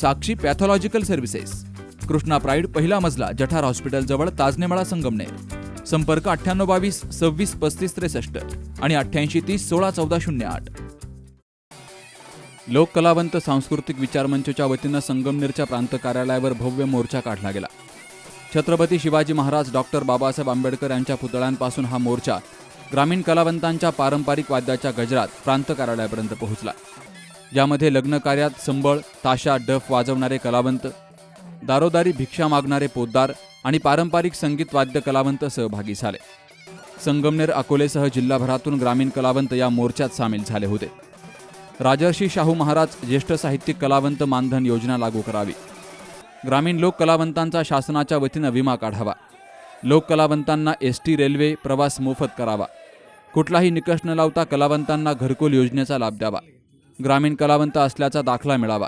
Sakshi pathological services. Krishna pride पहिला मजला जठार hospital जवळ ताजनेमाळा संगमनेर. संपर्क अठ्ठ्याण्णव बावीस सव्वीस पस्तीस त्रेसष्ट आणि अठ्ठ्याऐंशी तीस सोळा चौदा शून्य आठ. लोक कलावंत सांस्कृतिक विचार मंचच्या वतीनं संगमनेरच्या प्रांत कार्यालयावर भव्य मोर्चा काढला गेला. छत्रपती शिवाजी महाराज डॉक्टर बाबासाहेब आंबेडकर यांच्या पुतळ्यांपासून हा मोर्चा ग्रामीण कलावंतांच्या पारंपरिक वाद्याच्या गजरात प्रांत कार्यालयापर्यंत पोहोचला. ज्यामध्ये लग्न कार्यात संबळ ताशा डफ वाजवणारे कलावंत दारोदारी भिक्षा मागणारे पोद्दार आणि पारंपरिक संगीत वाद्य कलावंत सहभागी झाले. संगमनेर अकोलेसह जिल्हाभरातून ग्रामीण कलावंत या मोर्चात सामील झाले होते. राजर्षी शाहू महाराज ज्येष्ठ साहित्यिक कलावंत मानधन योजना लागू करावी. ग्रामीण लोक कलावंतांचा शासनाच्या वतीनं विमा काढावा. लोक कलावंतांना एस टी रेल्वे प्रवास मोफत करावा. कुठलाही निकष न लावता कलावंतांना घरकुल योजनेचा लाभ द्यावा. ग्रामीण कलावंत असल्याचा दाखला मिळावा.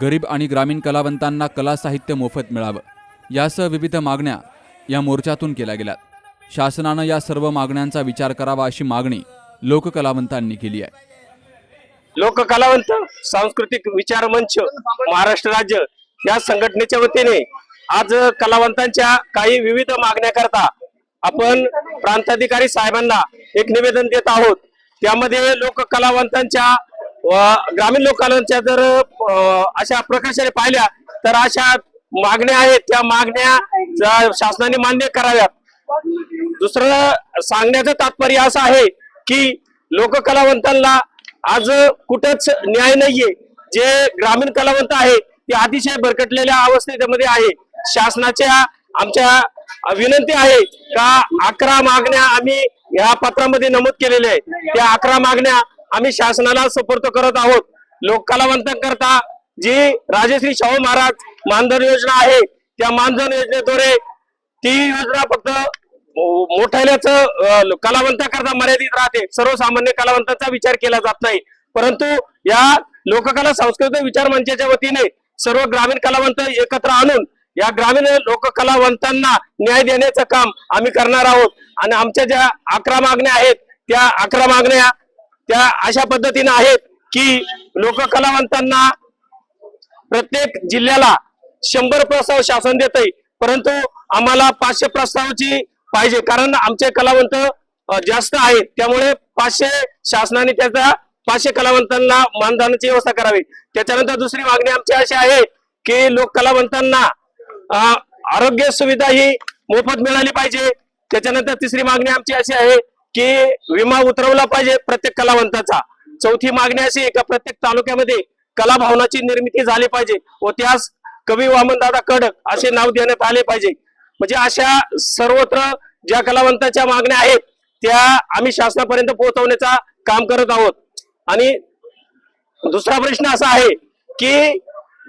गरीब आणि ग्रामीण कलावंतांना कला साहित्य मोफत मिळावं. यासह विविध मागण्या या मोर्चातून केल्या गेल्यात. शासनानं या सर्व मागण्यांचा विचार करावा अशी मागणी लोककलावंतांनी केली आहे. लोककलावंत सांस्कृतिक विचार मंच महाराष्ट्र राज्य या संघटनेच्या वतीने आज कलावंतांच्या काही विविध मागण्याकरता आपण प्रांताधिकारी साहेबांना एक निवेदन देत आहोत. त्यामध्ये लोककलावंतांच्या व ग्रामीण लोकांच्या जर अशा प्रकाशाने पाहिल्या तर अशा मागण्या आहेत. त्या मागण्या ज- शासनाने मान्य कराव्यात. दुसरं सांगण्याचं तात्पर्य असं आहे की लोककलावंतांना आज कुठंच न्याय नाहीये. जे ग्रामीण कलावंत आहे ते अतिशय भरकटलेल्या अवस्थेमध्ये आहे. शासनाच्या आमच्या विनंती आहे का अकरा मागण्या आम्ही या पत्रामध्ये नमूद केलेल्या आहे त्या अकरा मागण्या आम्ही शासनाला सुपूर्द करत आहोत. लोककलावंतांकरता जी राजश्री शाहू महाराज मानधन योजना आहे त्या मानधन योजनेद्वारे ती योजना फक्त मोठ्याल्याच कलावंताकरता मर्यादित राहते. सर्वसामान्य कलावंतांचा विचार केला जात नाही. परंतु या लोककला सांस्कृतिक विचार मंचाच्या वतीने सर्व ग्रामीण कलावंत एकत्र आणून या ग्रामीण लोककलावंतांना न्याय देण्याचं काम आम्ही करणार आहोत. आणि आमच्या ज्या अकरा मागण्या आहेत त्या अकरा मागण्या त्या अशा पद्धतीने आहेत की लोककलावंतांना प्रत्येक जिल्ह्याला शंभर प्रस्ताव शासन देत परंतु आम्हाला पाचशे प्रस्तावाची पाहिजे. कारण आमचे कलावंत जास्त आहेत. त्यामुळे पाचशे शासनाने त्याचा पाचशे कलावंतांना मानधनाची व्यवस्था करावी. त्याच्यानंतर दुसरी मागणी आमची अशी आहे की लोक कलावंतांना आरोग्य सुविधा ही मोफत मिळाली पाहिजे. त्याच्यानंतर तिसरी मागणी आमची अशी आहे की विमा उतरवला पाहिजे प्रत्येक कलावंताचा. चौथी मागणी अशी एका प्रत्येक तालुक्यामध्ये कला भवनाची निर्मिती झाली पाहिजे व त्यास कवी वामनदादा कडक असे नाव देण्यात आले पाहिजे. म्हणजे अशा सर्वत्र ज्या कलावंताच्या मागण्या आहेत त्या आम्ही शासनापर्यंत पोहोचवण्याचा काम करत आहोत. आणि दुसरा प्रश्न असा आहे की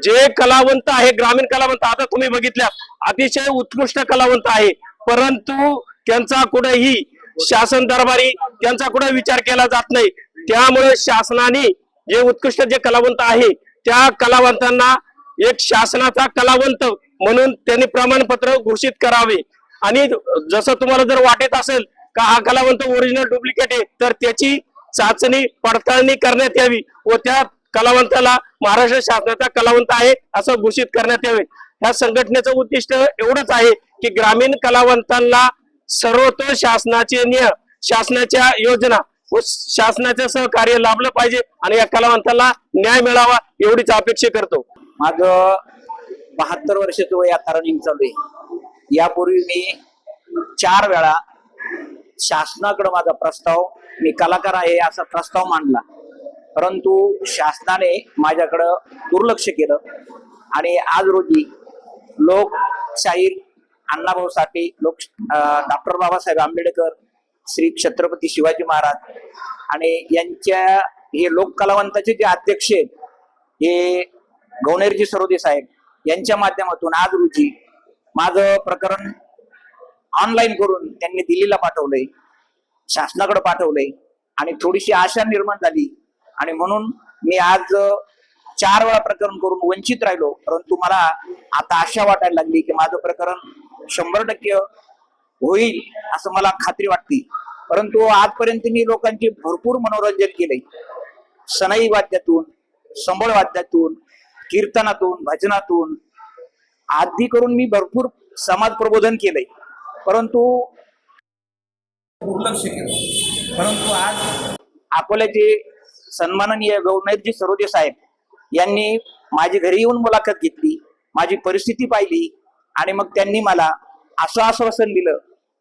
जे कलावंत आहे ग्रामीण कलावंत आता तुम्ही बघितल्या अतिशय उत्कृष्ट कलावंत आहे परंतु त्यांचा कुठेही शासन दरबारी त्यांचा कुठे विचार केला जात नाही. त्यामुळे शासनाने जे उत्कृष्ट जे कलावंत आहे त्या कलावंतांना एक शासनाचा कलावंत म्हणून त्यांनी प्रमाणपत्र घोषित करावे. आणि जसं तुम्हाला जर वाटत असेल का हा कलावंत ओरिजिनल डुप्लिकेट आहे तर त्याची चाचणी पडताळणी करण्यात यावी व त्या कलावंताला महाराष्ट्र शासनाचा कलावंत आहे असं घोषित करण्यात यावे. या संघटनेचं उद्दिष्ट एवढंच आहे की ग्रामीण कलावंतांना सर्वत्र शासनाचे नियम शासनाच्या योजना व शासनाचं सहकार्य लाभलं पाहिजे आणि या कलावंताला न्याय मिळावा एवढीच अपेक्षा करतो. माझं बहात्तर वर्षाचं वय आता रनिंग चालू आहे. यापूर्वी मी चार वेळा शासनाकडे माझा प्रस्ताव मी कलाकार आहे असा प्रस्ताव मांडला. परंतु शासनाने माझ्याकडं दुर्लक्ष केलं आणि आज रोजी लोकशाहीर अण्णाभाऊ साठे लोक डॉक्टर बाबासाहेब आंबेडकर श्री छत्रपती शिवाजी महाराज आणि यांच्या हे लोक कलावंताचे जे अध्यक्ष आहेत हे गवनेरजी सरोदे साहेब यांच्या माध्यमातून आज रोजी माझं प्रकरण ऑनलाईन करून त्यांनी दिल्लीला पाठवलंय शासनाकडे पाठवलंय आणि थोडीशी आशा निर्माण झाली आणि म्हणून मी आज चार वेळा प्रकरण करून वंचित राहिलो परंतु मला आता आशा वाटायला लागली की माझं प्रकरण शंभर टक्के होईल असं मला खात्री वाटते. परंतु आजपर्यंत मी लोकांचे भरपूर मनोरंजन केलंय. सनई वाद्यातून संबळ वाद्यातून कीर्तनातून भजनातून आधी करून मी भरपूर समाज प्रबोधन केलंय. परंतु दुर्लक्ष केलं. परंतु आज अकोल्याचे सन्माननीय गौनयजी सरोदे साहेब यांनी माझी घरी येऊन मुलाखत घेतली माझी परिस्थिती पाहिली आणि मग त्यांनी मला असं आश्वासन दिलं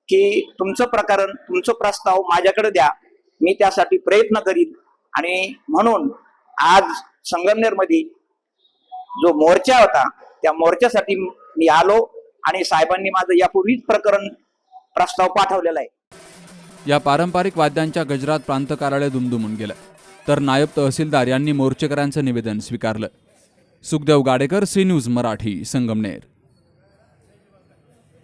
की तुमचं प्रकरण तुमचं प्रस्ताव माझ्याकडे द्या. मी त्यासाठी प्रयत्न करीन. आणि म्हणून आज संगमनेरमध्ये जो मोर्चा होता त्या मोर्चासाठी मी आलो आणि साहेबांनी माझं यापूर्वीच प्रकरण प्रस्ताव पाठवलेला आहे. या पारंपरिक वाद्यांच्या गजरात प्रांत कार्यालय दुमदुमून गेलं. तर नायब तहसीलदार यांनी मोर्चेकरांचं निवेदन स्वीकारलं. Sukhdev Gadekar C news Marathi Sangamner.